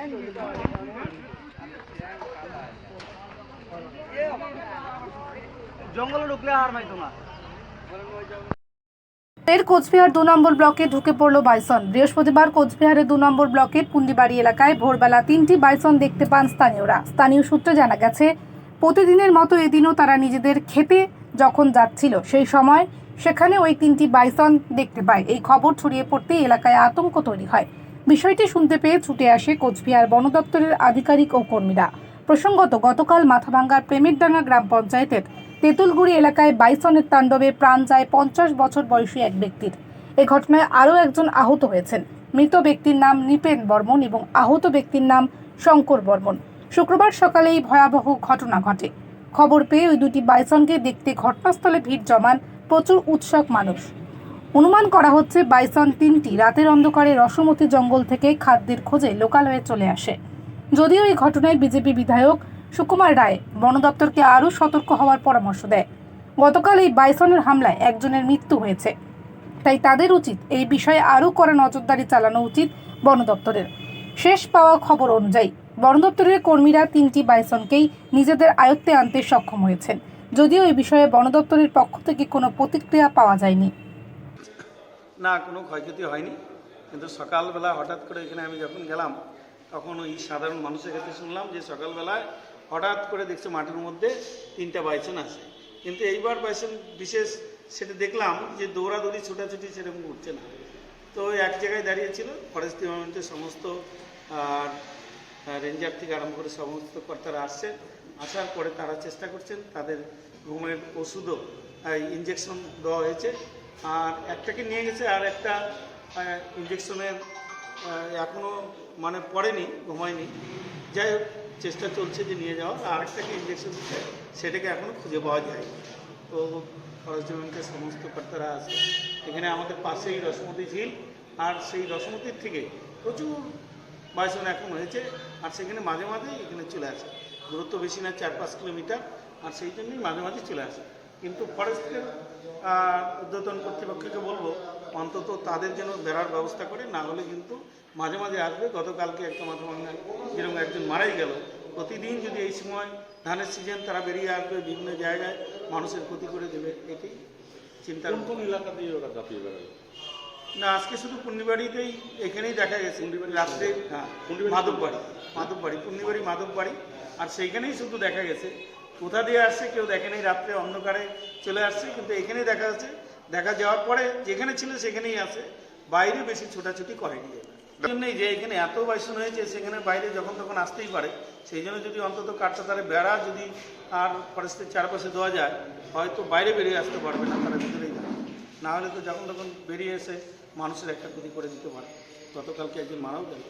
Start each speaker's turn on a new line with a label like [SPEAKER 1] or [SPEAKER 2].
[SPEAKER 1] এর কোচবিহার দু নম্বর ব্লকে ঢুকে পড়ল বাইসন। বৃহস্পতিবার কোচবিহারের দু নম্বর ব্লকের পুন্ডিবাড়ি এলাকায় ভোরবেলা তিনটি বাইসন দেখতে পান স্থানীয়রা। স্থানীয় সূত্রে জানা গেছে, প্রতিদিনের মতো এদিনও তারা নিজেদের খেতে যখন যাচ্ছিল, সেই সময় সেখানে ওই তিনটি বাইসন দেখতে পায়। এই খবর ছড়িয়ে পড়তেই এলাকায় আতঙ্ক তৈরি হয়। বিষয়টি শুনতে পেয়ে ছুটে আসে কোচবিহার বন দপ্তরের আধিকারিক ও কর্মীরা। প্রসঙ্গত, গতকাল মাথাভাঙ্গার প্রেমেরডাঙ্গা গ্রাম পঞ্চায়েতের তেঁতুলগুড়ি এলাকায় বাইসনের তাণ্ডবে প্রাণ যায় পঞ্চাশ বছর বয়সী এক ব্যক্তির। এ ঘটনায় আরও একজন আহত হয়েছেন। মৃত ব্যক্তির নাম নিপেন বর্মন এবং আহত ব্যক্তির নাম শঙ্কর বর্মন। শুক্রবার সকালে এই ভয়াবহ ঘটনা ঘটে। খবর পেয়ে ওই দুটি বাইসনকে দেখতে ঘটনাস্থলে ভিড় জমান প্রচুর উৎসুক মানুষ। অনুমান করা হচ্ছে বাইসন তিনটি রাতের অন্ধকারে রসমতি জঙ্গল থেকে খাদ্যের খোঁজে লোকালয়ে চলে আসে। যদিও এই ঘটনায় বিজেপি বিধায়ক সুকুমার রায় বন দপ্তরকে আরও সতর্ক হওয়ার পরামর্শ দেয়। গতকাল এই বাইসনের হামলায় একজনের মৃত্যু হয়েছে। তাই তাদের উচিত এই বিষয়ে আরও কড়া নজরদারি চালানো উচিত বন দপ্তরের। শেষ পাওয়া খবর অনুযায়ী, বন দপ্তরের কর্মীরা তিনটি বাইসনকেই নিজেদের আয়ত্তে আনতে সক্ষম হয়েছেন। যদিও এই বিষয়ে বন দপ্তরের পক্ষ থেকে কোনো প্রতিক্রিয়া পাওয়া যায়নি।
[SPEAKER 2] না, কোনো ক্ষয়ক্ষতি হয়নি। কিন্তু সকালবেলা হঠাৎ করে এখানে আমি যখন গেলাম, তখন ওই সাধারণ মানুষের কাছে শুনলাম যে সকালবেলায় হঠাৎ করে দেখছে মাঠের মধ্যে তিনটা বাইসন আছে। কিন্তু এইবার বাইসন বিশেষ সেটা দেখলাম যে দৌড়াদৌড়ি, ছোটাছুটি সেরকম উঠছে না। তো এক জায়গায় দাঁড়িয়েছিল ফরেস্ট ডিপার্টমেন্টের সমস্ত, আর রেঞ্জার থেকে আরম্ভ করে সমস্ত কর্তারা আসছেন। আসার পরে তারা চেষ্টা করছেন তাদের ঘুমের ওষুধও ইঞ্জেকশন দেওয়া হয়েছে। আর একটাকে নিয়ে গেছে আর একটা ইঞ্জেকশনের এখনও মানে পড়েনি, ঘুমায়নি। যাই হোক, চেষ্টা চলছে যে নিয়ে যাওয়ার। আর একটাকে ইঞ্জেকশন দিচ্ছে, সেটাকে এখনও খুঁজে পাওয়া যায় তো ফরেস্ট ডিপার্টমেন্টের সমস্ত কর্তারা আছে। এখানে আমাদের পাশেই রসমতি ঝিল, আর সেই রসমতির থেকে প্রচুর বাইসন এখন হয়েছে, আর সেখানে মাঝে মাঝেই এখানে চলে আসে। দূরত্ব বেশি না, চার পাঁচ কিলোমিটার, আর সেই জন্যই মাঝে মাঝে চলে আসে। কিন্তু ফরেস্টের উদ্যতন কর্তৃপক্ষকে বলব অন্তত তাদের যেন বেড়ার ব্যবস্থা করে না হলে কিন্তু মাঝে মাঝে আসবে। গতকালকে একটা মাথা ভাঙা যেরকম একজন মারাই গেল। প্রতিদিন যদি এই সময় ধানের সিজন তারা বেরিয়ে আসবে বিভিন্ন জায়গায় মানুষের ক্ষতি করে দেবে এটাই চিন্তার
[SPEAKER 3] কোন এলাকা দিয়ে ওরা দাপিয়ে বেড়াবে
[SPEAKER 2] না আজকে শুধু পূর্ণিবাড়িতেই এখানেই দেখা গেছে। রাত্রে হ্যাঁ? মাধববাড়ি। মাধববাড়ি পূর্ণিবাড়ি মাধববাড়ি। আর সেইখানেই শুধু দেখা গেছে কোথা দিয়ে আসছে কেউ দেখেনি রাত্রে অন্ধকারে চলে আসছে, কিন্তু এখানেই দেখা যাচ্ছে। দেখা যাওয়ার পরে যেখানে ছিল সেখানেই আছে, বাইরে বেশি ছোটাছুটি করেনি জন্যই যে এখানে এত বাইসন হয়েছে সেখানে বাইরে যখন তখন আসতেই পারে, সেই জন্য যদি অন্তত কাঠটা বেড়া যদি আর ফরেস্টের চারপাশে দেওয়া যায়, হয়তো বাইরে বেরিয়ে আসতে পারবে না, তারা ভিতরেই থাকে। না হলে তো যখন তখন বেরিয়ে এসে মানুষের একটা ক্ষতি করে দিতে পারে। গতকালকে একজন মারাও গেল।